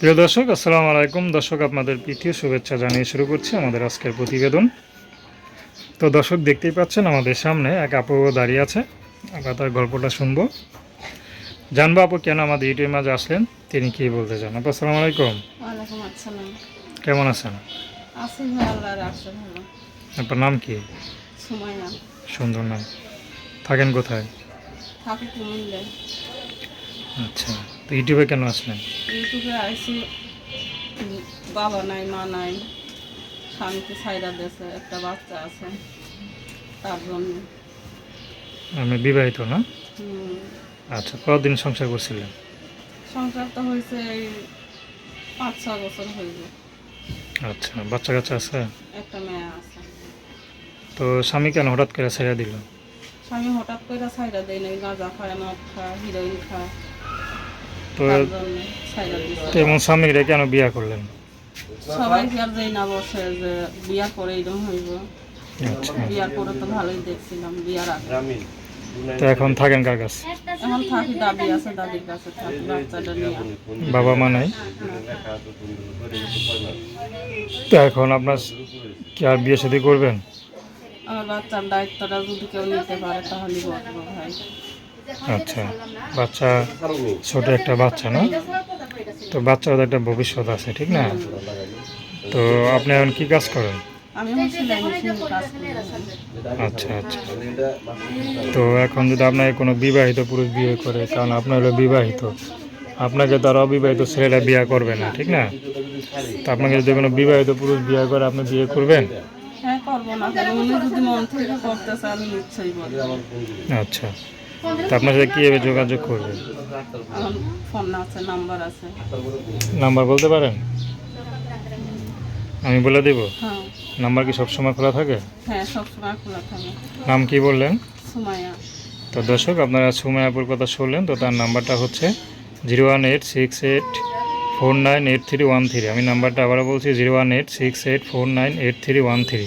প্রিয় দর্শক আসসালামু আলাইকুম। দর্শক আপনাদের প্রীতীয় শুভেচ্ছা জানিয়ে শুরু করছি আমাদের আজকের প্রতিবেদন। তো দর্শক দেখতেই পাচ্ছেন আমাদের সামনে এক আপু দাঁড়িয়ে আছে। আমরা তার গল্পটা শুনব। জানব আপু কেন আমাদের ইউটিউবের মাঝে আসলেন? তিনি কি বলতে চান? আপু আসসালামু আলাইকুম। কেমন আছেন? আপনার নাম কি? সুন্দর নাম। থাকেন কোথায়? আচ্ছা। তো ইউটিউবে কেন আসলেন? ইউটিউবে আইসি বাবা নাই মা নাই স্বামীকে সাইডা দিয়েছে একটা বাচ্চা আছে তার জন্য। আমি বিবাহিত না? আচ্ছা কতদিন সংসার করছিলেন? সংসার তো হয়েছে এই পাঁচ ছ বছর হইল আচ্ছা বাচ্চা কাচ্চা আছে? একটা মেয়ে আছে। তো স্বামী কেন হঠাৎ করে ছেড়ে দিল? স্বামী হঠাৎ করে সাইডা দেয় নাই গাঁজা খায় মদ খায় হিরোইন খায়। তো স্বামীরা কেন বিয়া করলেন? সবাই আর যাই না বসে যে বিয়ার পরে এরকম হইব। আচ্ছা। বিয়ার পরে তো ভালোই দেখছিলাম বিয়ার আগে। তো এখন থাকেন কার কাছে? এখন থাকি দাদি আছে দাদির কাছে থাকি বাচ্চাটা নিয়ে। বাবা মা নাই? তো এখন আপনার কি আর বিয়ে শাদী করবেন? আমার বাচ্চার দায়িত্বটা যদি কেউ নিতে পারে তাহলে বলব ভাই। আচ্ছা বাচ্চা ছোট একটা বাচ্চা না? তো বাচ্চার একটা ভবিষ্যৎ আছে ঠিক না? তো আপনি এখন কি কাজ করেন? আচ্ছা আচ্ছা। তো এখন যদি আপনাকে কোনো বিবাহিত পুরুষ বিয়ে করে কারণ আপনার হলো বিবাহিত আপনাকে তো আর অবিবাহিত ছেলেরা বিয়ে করবে না ঠিক না? তো আপনাকে যদি কোনো বিবাহিত পুরুষ বিয়ে করে আপনি বিয়ে করবেন? হ্যাঁ আচ্ছা। তো আপনার সাথে কীভাবে যোগাযোগ করবেন ফোন আছে নাম্বার আছে। নাম্বার বলতে পারেন? আমি বলে দেব? হ্যাঁ। নাম্বার কি সবসময় খোলা থাকে? হ্যাঁ সবসময় খোলা থাকে। নাম কি বললেন? তো দর্শক আপনারা সুমায়াপুর কথা শুনলেন তো তার নাম্বারটা হচ্ছে zero one eight six eight four nine eight three one three. আমি নাম্বারটা আবারও বলছি zero one eight six eight four nine eight three one three.